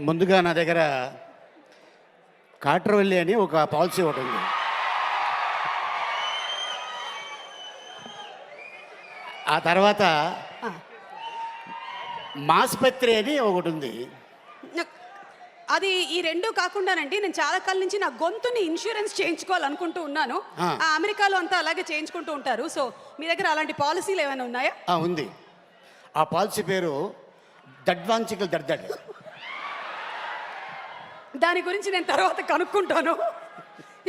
ముందుగా నా దగ్గర కాట్రవల్లి అని ఒక పాలసీ ఒకటి ఉంది. ఆ తర్వాత మాస్పత్రి అని ఒకటి ఉంది. అది ఈ రెండు కాకుండానండి నేను చాలా కాలం నుంచి నా గొంతుని ఇన్సూరెన్స్ చేయించుకోవాలనుకుంటూ ఉన్నాను. అమెరికాలో అంతా అలాగే చేయించుకుంటూ ఉంటారు. సో మీ దగ్గర అలాంటి పాలసీలు ఏమైనా ఉన్నాయా? ఉంది. ఆ పాలసీ పేరు దడ్వాంచికల్ దడ్దడ్. దాని గురించి నేను తర్వాత కనుక్కుంటాను.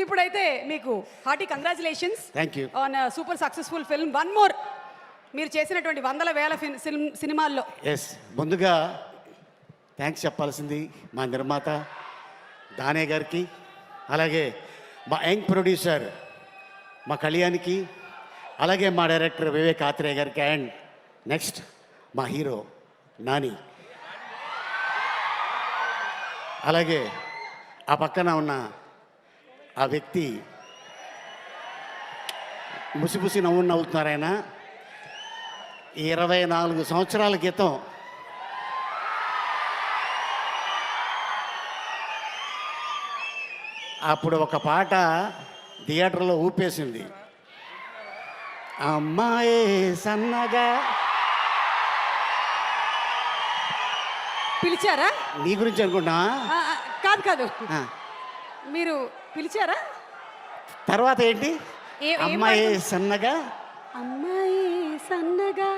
ఇప్పుడైతే మీకు hearty congratulations thank you on super successful film one more మీరు చేసినటువంటి వందల వేల సినిమాల్లో. ఎస్ ముందుగా థ్యాంక్స్ చెప్పాల్సింది మా నిర్మాత దానే గారికి అలాగే మా యంగ్ ప్రొడ్యూసర్ మా కళ్యాణ్కి అలాగే మా డైరెక్టర్ వివేక్ ఆత్రేయ గారికి అండ్ నెక్స్ట్ మా హీరో నాని. అలాగే ఆ పక్కన ఉన్న ఆ వ్యక్తి ముసిముసి నవ్వు నవ్వుతున్నారు ఆయన. ఇరవై నాలుగు సంవత్సరాల క్రితం అప్పుడు ఒక పాట థియేటర్లో ఊపేసింది. అమ్మాయి సన్నగా పిలిచారా? నీ గురించి ఆ, కాదు కాదు. మీరు పిలిచారా? తర్వాత ఏంటి? అమ్మాయి? సన్నగా? అమ్మాయి సన్నగా?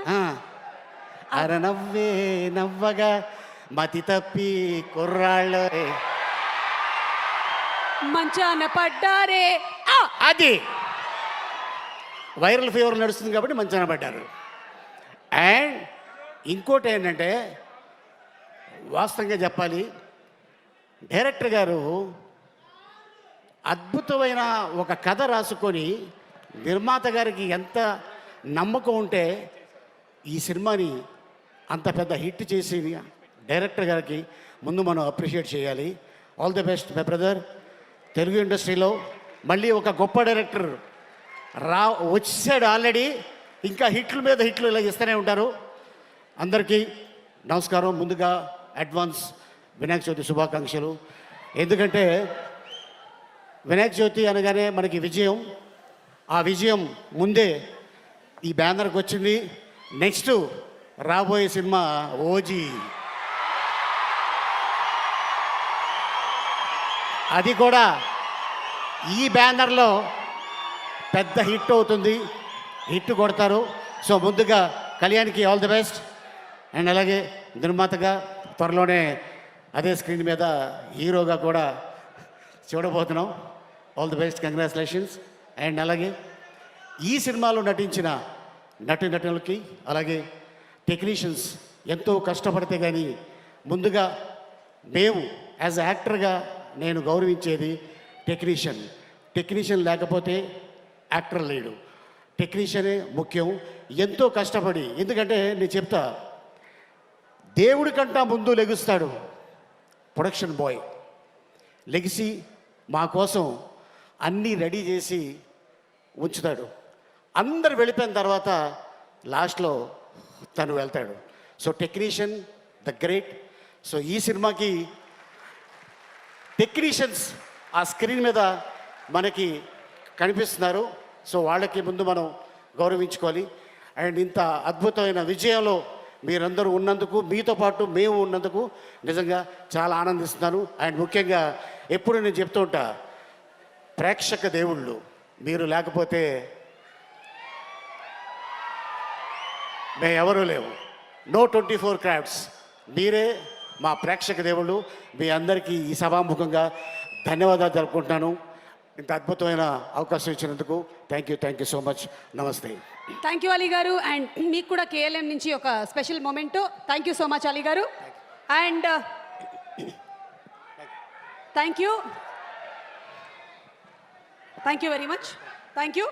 అర నవ్వే నవ్వగా మతి తప్పి కుర్రాళ్ళు మంచాన పడ్డారే! అది. వైరల్ ఫీవర్ నడుస్తుంది కాబట్టి మంచాన పడ్డారు. అండ్ ఇంకోటి ఏంటంటే వాస్తవంగా చెప్పాలి. డైరెక్టర్ గారు అద్భుతమైన ఒక కథ రాసుకొని నిర్మాత గారికి ఎంత నమ్మకం ఉంటే ఈ సినిమాని అంత పెద్ద హిట్ చేసి డైరెక్టర్ గారికి ముందు మనం అప్రిషియేట్ చేయాలి. All the best my brother. Telugu ఇండస్ట్రీలో మళ్ళీ ఒక గొప్ప డైరెక్టర్ రా వచ్చాడు ఆల్రెడీ. ఇంకా హిట్ల మీద హిట్లు ఇలా ఇస్తూనే ఉంటారు. అందరికీ నమస్కారం. ముందుగా అడ్వాన్స్ వినాయక చవితి శుభాకాంక్షలు. ఎందుకంటే వినాయక చవితి అనగానే మనకి విజయం. ఆ విజయం ముందే ఈ బ్యానర్కి వచ్చింది. నెక్స్ట్ రాబోయే సినిమా ఓజీ. అది కూడా ఈ బ్యానర్లో పెద్ద హిట్ అవుతుంది. హిట్ కొడతారు. సో ముందుగా కళ్యాణ్కి ఆల్ ది బెస్ట్. అండ్ అలాగే నిర్మాతగా త్వరలోనే అదే స్క్రీన్ మీద హీరోగా కూడా చూడబోతున్నాం. All the best congratulations and అలాగే ఈ సినిమాలో నటించిన నటి నటులకి అలాగే టెక్నీషియన్స్ ఎంతో కష్టపడితే కానీ ముందుగా మేము యాజ్ యాక్టర్గా నేను గౌరవించేది టెక్నీషియన్ టెక్నీషియన్ లేకపోతే యాక్టర్ లేడు. టెక్నీషియనే ముఖ్యం. ఎంతో కష్టపడి ఎందుకంటే నేను చెప్తా దేవుడి కంటా ముందు లెగుస్తాడు. Production boy. లెగిసి మా కోసం అన్నీ రెడీ చేసి ఉంచుతాడు. అందరు వెళ్ళిపోయిన తర్వాత లాస్ట్లో తను వెళ్తాడు. So technician the great. So ఈ సినిమాకి టెక్నీషియన్స్ ఆ స్క్రీన్ మీద మనకి కనిపిస్తున్నారు. సో వాళ్ళకి ముందు మనం గౌరవించుకోవాలి. అండ్ ఇంత అద్భుతమైన విజయంలో మీరందరూ ఉన్నందుకు మీతో పాటు మేము ఉన్నందుకు నిజంగా చాలా ఆనందిస్తున్నాను. అండ్ ముఖ్యంగా ఎప్పుడు నేను చెప్తూ ఉంటా ప్రేక్షక దేవుళ్ళు మీరు లేకపోతే మేము ఎవరూ లేవు. నో ట్వంటీ ఫోర్ క్రాఫ్ట్స్ మీరే మా ప్రేక్షక దేవుళ్ళు. మీ అందరికీ ఈ సభాముఖంగా ధన్యవాదాలు జరుపుకుంటున్నాను. ఇంత అద్భుతమైన అవకాశం ఇచ్చినందుకు thank you thank you so much నమస్తే. థ్యాంక్ యూ అలీ గారు అండ్ మీకు కూడా కేఎల్ఎం నుంచి ఒక special moment thank you so much Ali గారు and thank you thank you very much thank you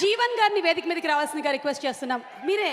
Jeevan గారిని వేదిక మీదకి రావాల్సిందిగా రిక్వెస్ట్ చేస్తున్నాం. మీరే.